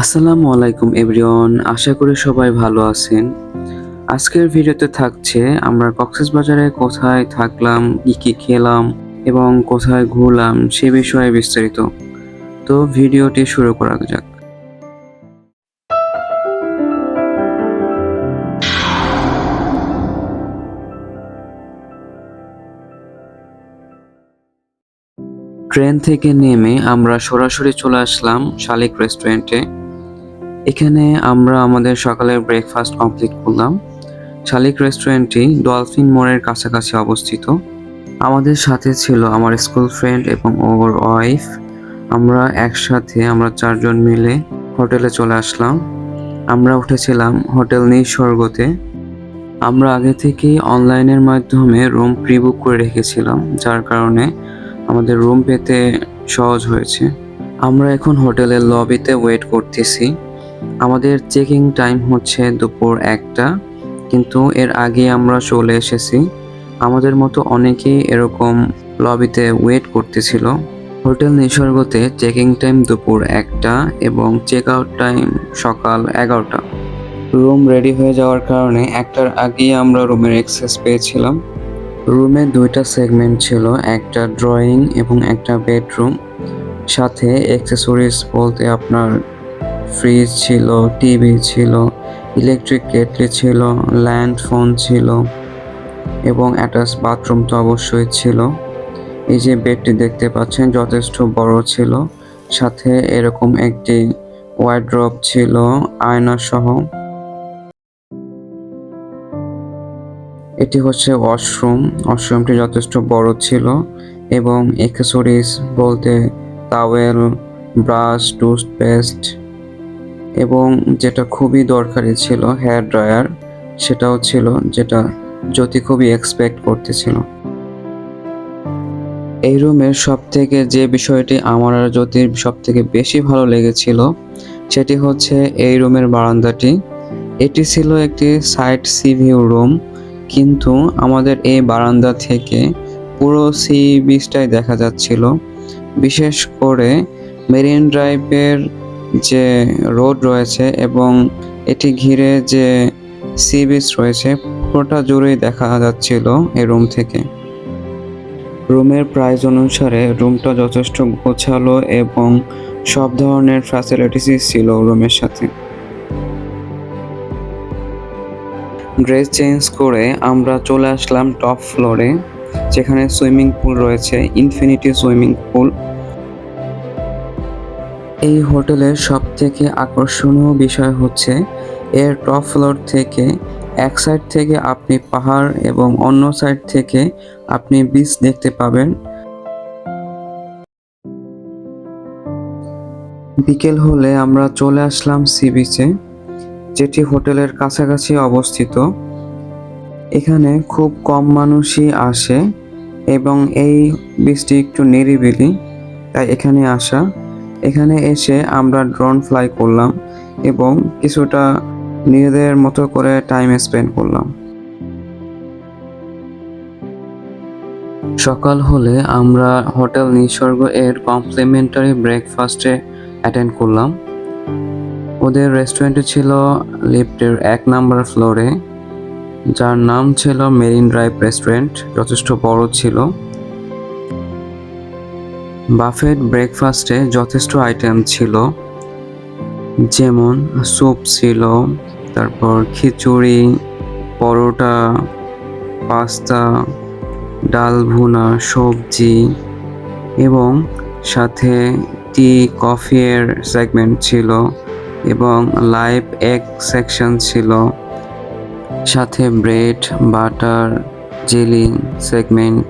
আসসালামু আলাইকুম এভরিওয়ান, আশা করি সবাই ভালো আছেন। আজকের ভিডিওতে থাকছে, আমরা কক্সবাজারে কোথায় থাকলাম, কি কি খেলাম এবং কোথায় ঘুরলাম সে বিষয়ে বিস্তারিত। তো ভিডিওটি শুরু করা যাক। ট্রেন থেকে নেমে আমরা সরাসরি চলে আসলাম শালিক রেস্টুরেন্টে। এখানে আমরা আমাদের সকালের ব্রেকফাস্ট কমপ্লিট করলাম। শালিক রেস্টুরেন্টটি ডলফিন মোড়ের কাছাকাছি অবস্থিত। আমাদের সাথে ছিল আমার স্কুল ফ্রেন্ড এবং ওর ওয়াইফ আমরা একসাথে আমরা চারজন মিলে হোটেলে চলে আসলাম। আমরা উঠেছিলাম হোটেল নিসর্গতে আমরা আগে থেকেই অনলাইনের মাধ্যমে রুম প্রি বুক করে রেখেছিলাম, যার কারণে আমাদের রুম পেতে সহজ হয়েছে। আমরা এখন হোটেলের লবিতে ওয়েট করতেছি। আমাদের চেকিং টাইম হচ্ছে দুপুর একটা, কিন্তু এর আগে আমরা চলে এসেছি। আমাদের মতো অনেকেই এরকম লবিতে ওয়েট করতেছিল। হোটেল নিসর্গতে চেকিং টাইম দুপুর একটা এবং চেক আউট টাইম সকাল এগারোটা। রুম রেডি হয়ে যাওয়ার কারণে একটার আগেই আমরা রুমের অ্যাক্সেস পেয়েছিলাম। রুমে দুইটা সেগমেন্ট ছিল, একটা ড্রয়িং এবং একটা বেডরুম সাথে অ্যাক্সেসরিজ বলতে আপনার ফ্রিজ ছিল, টিভি ছিল, ইলেকট্রিক কেটলি ছিল, ল্যান্ড ফোন ছিল এবং অ্যাটাচ বাথরুম তো অবশ্যই ছিল। এই যে বেডটি দেখতে পাচ্ছেন যথেষ্ট বড় ছিল, সাথে এরকম একটি ওয়াইড্রপ ছিল, আয়না সহ। এটি হচ্ছে ওয়াশরুম ওয়াশরুমটি যথেষ্ট বড় ছিল এবং অ্যাক্সেসরিজ বলতে টাওয়েল ব্রাশ টুথপেস্ট এবং যেটা খুবই দরকারি ছিল হেয়ার ড্রায়ার, সেটাও ছিল যেটা জ্যোতি খুবই এক্সপেক্ট করতেছিল। এই রুমের সব থেকে যে বিষয়টি আমার আর জ্যোতির সব থেকে বেশি ভালো লেগেছিল, সেটি হচ্ছে এই রুমের বারান্দাটি। এটি ছিল একটি সাইড সি ভিউ রুম কিন্তু আমাদের এই বারান্দা থেকে পুরো সি বিচটাই দেখা যাচ্ছিল। বিশেষ করে মেরিন ড্রাইভের যে রোড রয়েছে এবং এটি ঘিরে যে সি বিচ রয়েছে, পুরোটা জুড়েই দেখা যাচ্ছিল এই রুম থেকে। রুমের প্রাইস অনুসারে রুমটা যথেষ্ট গোছালো এবং সব ধরনের ফ্যাসিলিটিসই ছিল রুমের সাথে। ড্রেস চেঞ্জ করে আমরা চলে আসলাম টপ ফ্লোরে, যেখানে সুইমিং পুল রয়েছে, ইনফিনিটি সুইমিং পুল। এই হোটেলের সব থেকে আকর্ষণীয় বিষয় হচ্ছে, এর টপ ফ্লোর থেকে এক সাইড থেকে আপনি পাহাড় এবং অন্য সাইড থেকে আপনি বিচ দেখতে পাবেন। বিকেল হলে আমরা চলে আসলাম সি বিচে যেটি হোটেলের কাছাকাছি অবস্থিত। এখানে খুব কম মানুষই আসে এবং এই বীজটি একটু নিরিবিলি, তাই এখানে আসা এখানে এসে আমরা ড্রোন ফ্লাই করলাম এবং কিছুটা নিজেদের মতো করে টাইম স্পেন্ড করলাম। সকাল হলে আমরা হোটেল নিসর্গ এর কমপ্লিমেন্টারি ব্রেকফাস্টে অ্যাটেন্ড করলাম। ওদের রেস্টুরেন্টে ছিল লিফটের এক নাম্বার ফ্লোরে যার নাম ছিল মেরিন ড্রাইভ রেস্টুরেন্ট যথেষ্ট বড় ছিল। বাফেট ব্রেকফাস্টে যথেষ্ট আইটেম ছিল। যেমন স্যুপ ছিল, তারপর খিচুড়ি, পরোটা, পাস্তা, ডাল ভুনা, সবজি এবং সাথে টি কফির সেগমেন্ট ছিল এবং লাইভ এগ সেকশন ছিল। সাথে ব্রেড, বাটার, জেলি সেগমেন্ট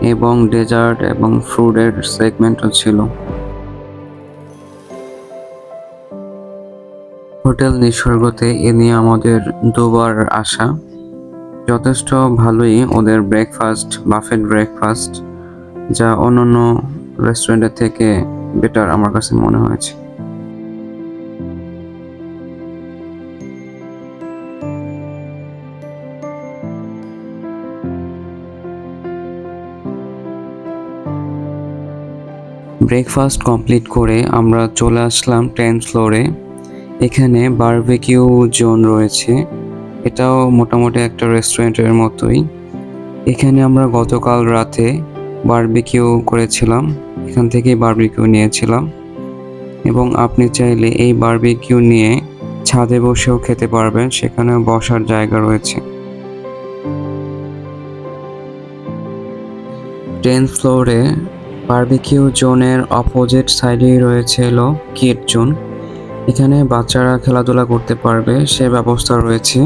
এবং ডেজার্ট এবং ফ্রুটের সেগমেন্টও ছিল। হোটেল নিসর্গতে এ নিয়ে আমাদের দুবার আসা। যথেষ্ট ভালোই ওদের ব্রেকফাস্ট বাফেট ব্রেকফাস্ট যা অন্যান্য রেস্টুরেন্টের থেকে বেটার আমার কাছে মনে হয়েছে। ব্রেকফাস্ট কমপ্লিট করে আমরা চলে আসলাম টেন্থ ফ্লোরে এখানে বারবেকিউ জোন রয়েছে। এটাও মোটামুটি একটা রেস্টুরেন্টের মতোই। এখানে আমরা গতকাল রাতে বারবিকিউ করেছিলাম। এখান থেকেই বারবিকিউ নিয়েছিলাম। এবং আপনি চাইলে এই বারবিকিউ নিয়ে ছাদে বসেও খেতে পারবেন। সেখানে বসার জায়গা রয়েছে। টেন্থ ফ্লোরে বারবিকিউ জোনের অপোজিট সাইডেই রয়েছে হলো কিড জোন। এখানে বাচ্চারা খেলাধুলা করতে পারবে, সে ব্যবস্থা রয়েছে।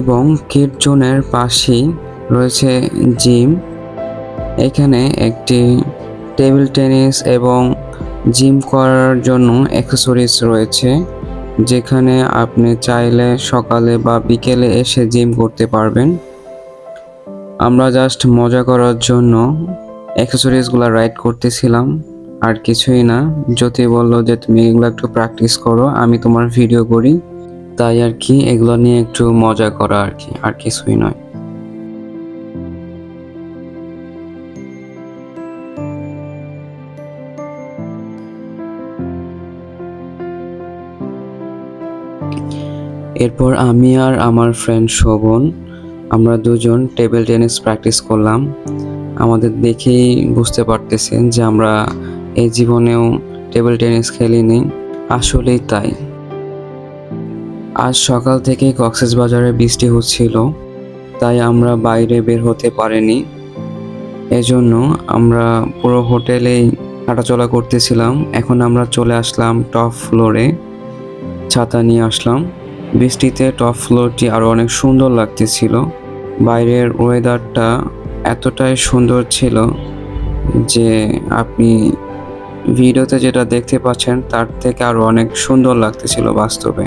এবং কিড জোনের পাশেই রয়েছে জিম। এখানে একটি টেবিল টেনিস এবং জিম করার জন্য অ্যাক্সেসরিজ রয়েছে, যেখানে আপনি চাইলে সকালে বা বিকেলে এসে জিম করতে পারবেন। আমরা জাস্ট মজা করার জন্য অ্যাক্সেসরিজগুলো রাইড করতেছিলাম। আর কিছুই না। জ্যোতি বলল যে, তুমি এগুলো একটু প্র্যাকটিস করো, আমি তোমার ভিডিও করি। তাই আর কি, এগুলো নিয়ে একটু মজা করা আর কি, আর কিছুই নয়। এরপর আমি আর আমার ফ্রেন্ড শোভন আমরা দুজন টেবিল টেনিস প্র্যাকটিস করলাম। আমাদের দেখেই বুঝতে পারতেছেন যে আমরা এই জীবনেও টেবিল টেনিস খেলিনি। আসলেই তাই। আজ সকাল থেকে কক্সেস বাজারে বৃষ্টি হচ্ছিল, তাই আমরা বাইরে বের হতে পারিনি। এজন্য আমরা পুরো হোটেলেই হাঁটাচলা করতেছিলাম। এখন আমরা চলে আসলাম টপ ফ্লোরে ছাতা নিয়ে আসলাম। বৃষ্টিতে টপ ফ্লোরটি আরও অনেক সুন্দর লাগতেছিল। বাইরের ওয়েদারটা এতটাই সুন্দর ছিল যে আপনি ভিডিওতে যেটা দেখতে পাচ্ছেন, তার থেকে আরও অনেক সুন্দর লাগতেছিল বাস্তবে।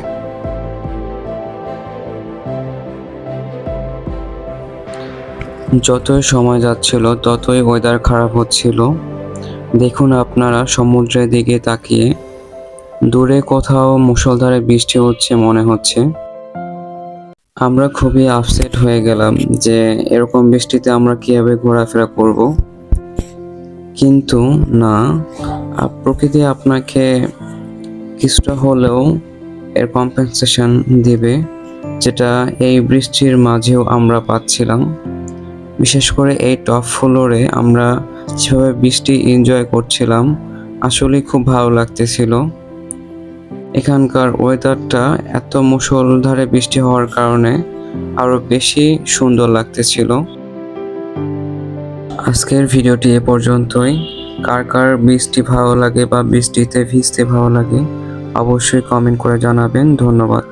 যতই সময় যাচ্ছিল, ততই ওয়েদার খারাপ হচ্ছিল। দেখুন আপনারা সমুদ্রের দিকে তাকিয়ে, দূরে কোথাও মুষলধারে বৃষ্টি হচ্ছে মনে হচ্ছে। আমরা খুবই আপসেট হয়ে গেলাম যে এরকম বৃষ্টিতে আমরা কীভাবে ঘোরাফেরা করব। কিন্তু না প্রকৃতি আপনাকে কিছুটা হলেও এর কম্পেনসেশন দিবে, যেটা এই বৃষ্টির মাঝেও আমরা পাচ্ছিলাম। বিশেষ করে এই টপ ফ্লোরে আমরা যেভাবে বৃষ্টি এনজয় করছিলাম আসলে খুব ভালো লাগতেছিল। এখানকার ওয়েদারটা এত মুসলধারে বৃষ্টি হওয়ার কারণে আরও বেশি সুন্দর লাগতেছিল। আজকের ভিডিওটি এ পর্যন্তই। কার কার বৃষ্টি ভালো লাগে বা বৃষ্টিতে ভিজতে ভালো লাগে, অবশ্যই কমেন্ট করে জানাবেন। ধন্যবাদ।